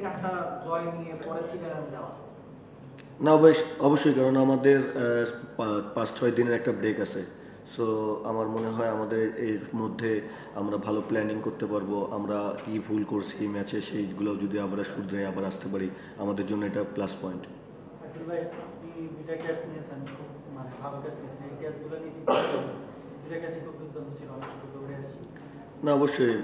থেকে চারটা জয় নিয়ে পরে চিটাগাং যাওয়া না। অবশ্য অবশ্যই কারণ আমাদের পাঁচ ছয় দিনের একটা ব্রেক আছে। সো আমার মনে হয় আমাদের এর মধ্যে আমরা ভালো প্ল্যানিং করতে পারব। আমরা কি ভুল করছি ম্যাচে সেইগুলো যদি আমরা শুধরে আবার আসতে পারি আমাদের জন্য এটা প্লাস পয়েন্ট মানে ভালো ক্যাচ নিয়েছেন। এই ক্যাচগুলো নিয়ে কি খুব দুর্দান্ত ছিল অনেক সুন্দর দৌড়ে আসছি না অবশ্যই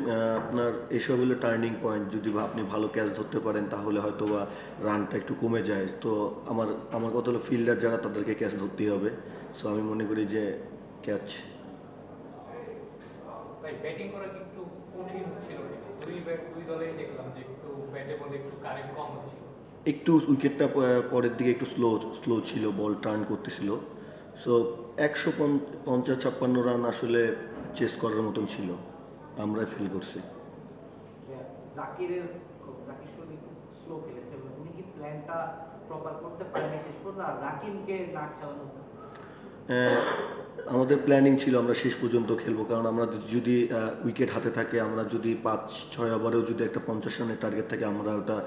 আপনার এসব হলো টার্নিং পয়েন্ট যদি বা আপনি ভালো ক্যাচ ধরতে পারেন তাহলে হয়তো বা রানটা একটু কমে যায়। তো আমার আমার কথা হলো ফিল্ডার যারা তাদেরকে ক্যাচ ধরতেই হবে। সো আমি মনে করি যে ক্যাচ ব্যাটিং করা একটু কঠিন ছিল দুই ব্যাট দুই দলেই দেখলাম যে একটু ব্যাটে বলে একটু কারেন্ট কম হচ্ছিল। একটু উইকেটটা পরের দিকে একটু স্লো স্লো ছিল বল টার্ন করতেছিল। সো একশো পঞ্চাশ ছাপ্পান্ন রান আসলে চেস করার মতন ছিল। আমরা ফিল করছি। আহ, আমাদের প্ল্যানিং ছিল আমরা শেষ পর্যন্ত খেলব কারণ আমরা যদি উইকেট হাতে থাকে আমরা যদি পাঁচ ছয় ওভারেও যদি একটা পঞ্চাশ রানের টার্গেট থাকে আমরা ওটা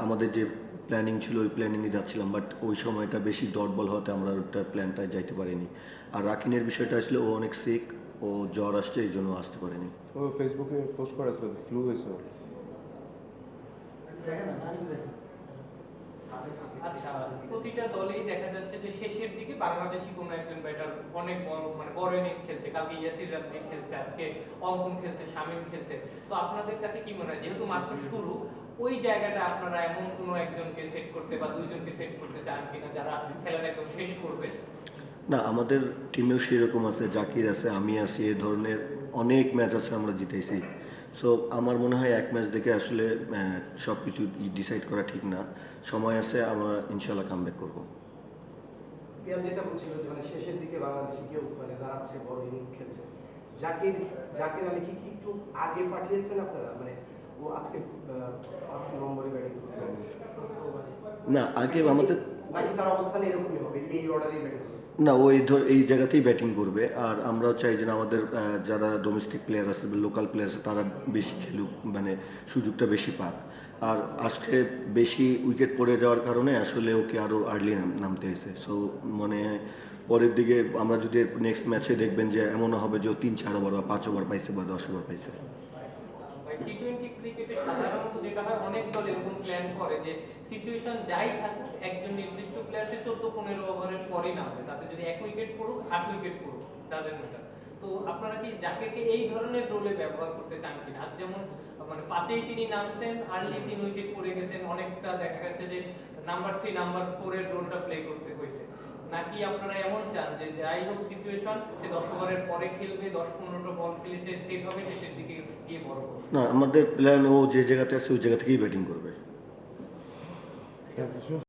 আমাদের যে প্ল্যানিং ছিল ওই প্ল্যানিংয়ে যাচ্ছিলাম বাট ওই সময়টা বেশি ডট বল হতে আমরা ওটা প্ল্যানটায় যাইতে পারিনি। আর রাকিনের বিষয়টা আসলে ও অনেক সিক ও জ্বর আসছে এই জন্য আসতে পারেনি। ও ফেসবুকে পোস্ট করা ছিল ফ্লু হয়েছে আচ্ছা প্রতিটা দলেই দেখা যাচ্ছে যে শেষের দিকে বাংলাদেশি কোনো একজন ব্যাটার অনেক বড় মানে বড় ইনিংস খেলছে। কালকে ইয়াসির রাব্বি খেলছে আজকে অঙ্কন খেলছে শামীম খেলছে। তো আপনাদের কাছে কি মনে হয়? যেহেতু মাত্র শুরু ওই জায়গাটা আপনারা এমন কোনো একজনকে সেট করতে বা দুইজনকে সেট করতে চান কিনা যারা খেলাটা একদম শেষ করবে? না আমাদের টিমেও সেরকম আছে জাকির আছে আমি আছি এ ধরনের অনেক ম্যাচ আছে আমরা জিতেছি সো আমার মনে হয় এক ম্যাচ দেখে আসলে সব কিছু ডিসাইড করা ঠিক না। সময় আছে আমরা ইনশাল্লাহ কামব্যাক করব। পিয়াল যেটা বলছিল যে মানে শেষের দিকে বাংলাদেশে কেউ মানে দাঁড়াচ্ছে বড় ইনিংস খেলছে। জাকির জাকির আলী কি কি একটু আগে পাঠিয়েছেন আপনারা? মানে ও আজকে পাঁচ নম্বরে ব্যাটিং না আগে আমাদের নাকি তার অবস্থান এরকমই হবে এই অর্ডারেই ব্যাটিং করবে? না ওই ধর, এই জায়গাতেই ব্যাটিং করবে। আর আমরাও চাই যে আমাদের যারা ডোমেস্টিক প্লেয়ার আছে লোকাল প্লেয়ার আছে, তারা বেশি খেলুক মানে সুযোগটা বেশি পাক। আর আজকে বেশি উইকেট পড়ে যাওয়ার কারণে আসলে ওকে আরও আর্লি নামতে হয়েছে। সো মানে পরের দিকে আমরা যদি নেক্সট ম্যাচে দেখবেন যে এমনও হবে যে ও তিন চার ওভার বা পাঁচ ওভার পাইছে বা দশ ওভার পাইছে। টি টোয়েন্টি ক্রিকেটে সাধারণত যেটা হয় অনেক দল এরকম প্ল্যান করে যে সিচুয়েশন যাই থাকুক একজন নির্দিষ্ট প্লেয়ার সে চোদ্দ পনেরো ওভারের পরই নামবে। তাতে যদি এক উইকেট পড়ুক আট উইকেট পড়ুক ডাজেন্ট ম্যাটার তো আপনারা কি যাকে এই ধরনের রোলে ব্যবহার করতে চান কিনা আজ যেমন মানে পাঁচেই তিনি নামছেন আর্লি তিন উইকেট পড়ে গেছেন অনেকটা দেখা গেছে যে নাম্বার থ্রি নাম্বার ফোর এর রোলটা প্লে করতে হয়েছে। নাকি আপনারা এমন চান যে যাই হোক সিচুয়েশন সে দশ ওভারের পরে খেলবে, দশ পনেরোটা বল খেলে সে সেট হবে শেষের দিকে গিয়ে বড় না, আমাদের প্ল্যান ও যে জায়গাতে আছে, ওই জায়গা থেকেই ব্যাটিং করবে।